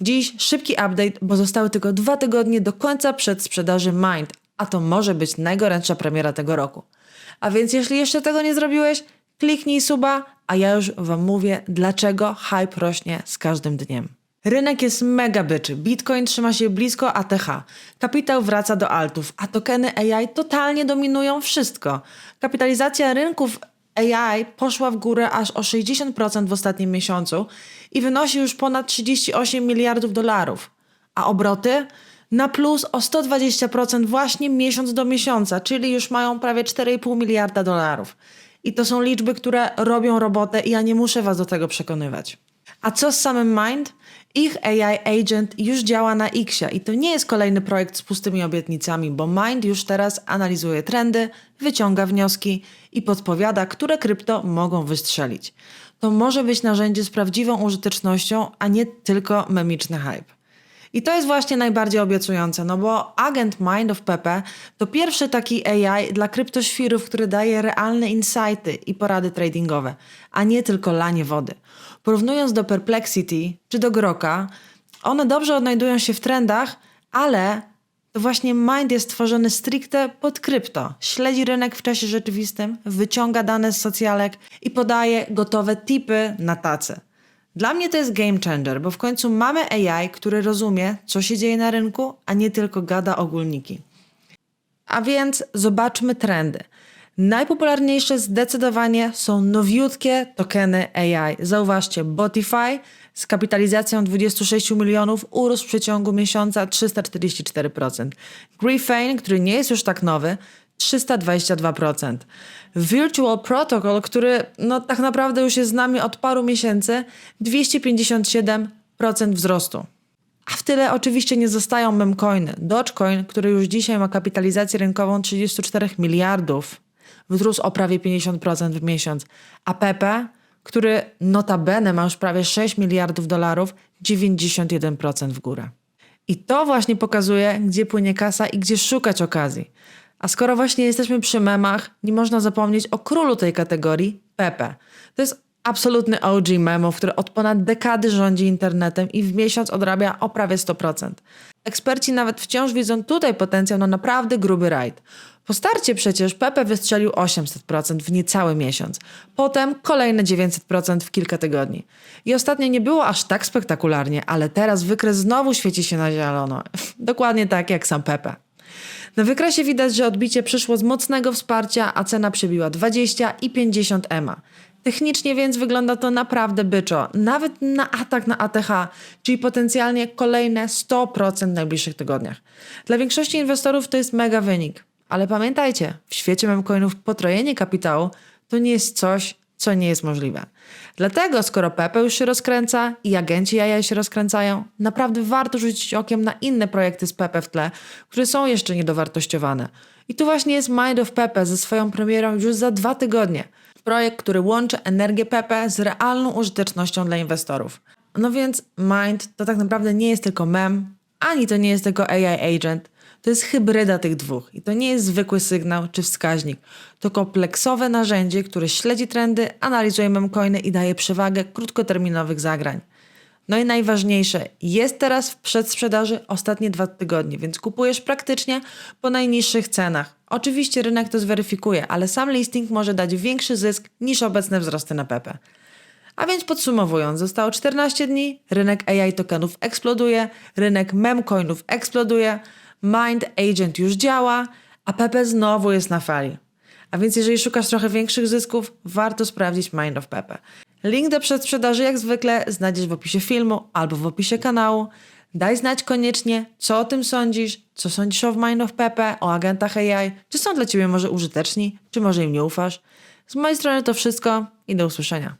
Dziś szybki update, bo zostały tylko dwa tygodnie do końca przedsprzedaży Mind, a to może być najgorętsza premiera tego roku. A więc jeśli jeszcze tego nie zrobiłeś, kliknij suba, a ja już wam mówię, dlaczego hype rośnie z każdym dniem. Rynek jest mega byczy. Bitcoin trzyma się blisko ATH. Kapitał wraca do altów, a tokeny AI totalnie dominują wszystko. Kapitalizacja rynków AI poszła w górę aż o 60% w ostatnim miesiącu i wynosi już ponad 38 miliardów dolarów. A obroty? Na plus o 120% właśnie miesiąc do miesiąca, czyli już mają prawie 4,5 miliarda dolarów. I to są liczby, które robią robotę i ja nie muszę was do tego przekonywać. A co z samym Mind? Ich AI Agent już działa na Xie i to nie jest kolejny projekt z pustymi obietnicami, bo Mind już teraz analizuje trendy, wyciąga wnioski i podpowiada, które krypto mogą wystrzelić. To może być narzędzie z prawdziwą użytecznością, a nie tylko memiczny hype. I to jest właśnie najbardziej obiecujące, no bo agent Mind of Pepe to pierwszy taki AI dla kryptoświrów, który daje realne insighty i porady tradingowe, a nie tylko lanie wody. Porównując do Perplexity czy do Groka, one dobrze odnajdują się w trendach, ale to właśnie Mind jest tworzony stricte pod krypto. Śledzi rynek w czasie rzeczywistym, wyciąga dane z socjalek i podaje gotowe tipy na tacy. Dla mnie to jest game changer, bo w końcu mamy AI, który rozumie, co się dzieje na rynku, a nie tylko gada ogólniki. A więc zobaczmy trendy. Najpopularniejsze zdecydowanie są nowiutkie tokeny AI. Zauważcie, Botify z kapitalizacją 26 milionów urósł w przeciągu miesiąca 344%. Griffane, który nie jest już tak nowy, 322%. Virtual Protocol, który no, tak naprawdę już jest z nami od paru miesięcy, 257% wzrostu. A w tyle oczywiście nie zostają memcoiny. Dogecoin, który już dzisiaj ma kapitalizację rynkową 34 miliardów, wzrósł o prawie 50% w miesiąc. A Pepe, który notabene ma już prawie 6 miliardów dolarów, 91% w górę. I to właśnie pokazuje, gdzie płynie kasa i gdzie szukać okazji. A skoro właśnie jesteśmy przy memach, nie można zapomnieć o królu tej kategorii, Pepe. To jest absolutny OG memów, który od ponad dekady rządzi internetem i w miesiąc odrabia o prawie 100%. Eksperci nawet wciąż widzą tutaj potencjał na naprawdę gruby rajd. Po starcie przecież Pepe wystrzelił 800% w niecały miesiąc. Potem kolejne 900% w kilka tygodni. I ostatnio nie było aż tak spektakularnie, ale teraz wykres znowu świeci się na zielono. Dokładnie tak jak sam Pepe. Na wykresie widać, że odbicie przyszło z mocnego wsparcia, a cena przebiła 20 i 50 EMA. Technicznie więc wygląda to naprawdę byczo, nawet na atak na ATH, czyli potencjalnie kolejne 100% w najbliższych tygodniach. Dla większości inwestorów to jest mega wynik, ale pamiętajcie, w świecie memcoinów potrojenie kapitału to nie jest coś, co nie jest możliwe. Dlatego, skoro Pepe już się rozkręca i agenci jaja się rozkręcają, naprawdę warto rzucić okiem na inne projekty z Pepe w tle, które są jeszcze niedowartościowane. I tu właśnie jest Mind of Pepe ze swoją premierą już za dwa tygodnie. Projekt, który łączy energię Pepe z realną użytecznością dla inwestorów. No więc Mind to tak naprawdę nie jest tylko mem, ani to nie jest tylko AI agent, to jest hybryda tych dwóch i to nie jest zwykły sygnał czy wskaźnik. To kompleksowe narzędzie, które śledzi trendy, analizuje memcoiny i daje przewagę krótkoterminowych zagrań. No i najważniejsze, jest teraz w przedsprzedaży ostatnie dwa tygodnie, więc kupujesz praktycznie po najniższych cenach. Oczywiście rynek to zweryfikuje, ale sam listing może dać większy zysk niż obecne wzrosty na Pepe. A więc podsumowując, zostało 14 dni, rynek AI tokenów eksploduje, rynek memcoinów eksploduje, Mind Agent już działa, a Pepe znowu jest na fali. A więc jeżeli szukasz trochę większych zysków, warto sprawdzić Mind of Pepe. Link do przedsprzedaży jak zwykle znajdziesz w opisie filmu albo w opisie kanału. Daj znać koniecznie, co o tym sądzisz, co sądzisz o Mind of Pepe, o agentach AI, czy są dla Ciebie może użyteczni, czy może im nie ufasz. Z mojej strony to wszystko i do usłyszenia.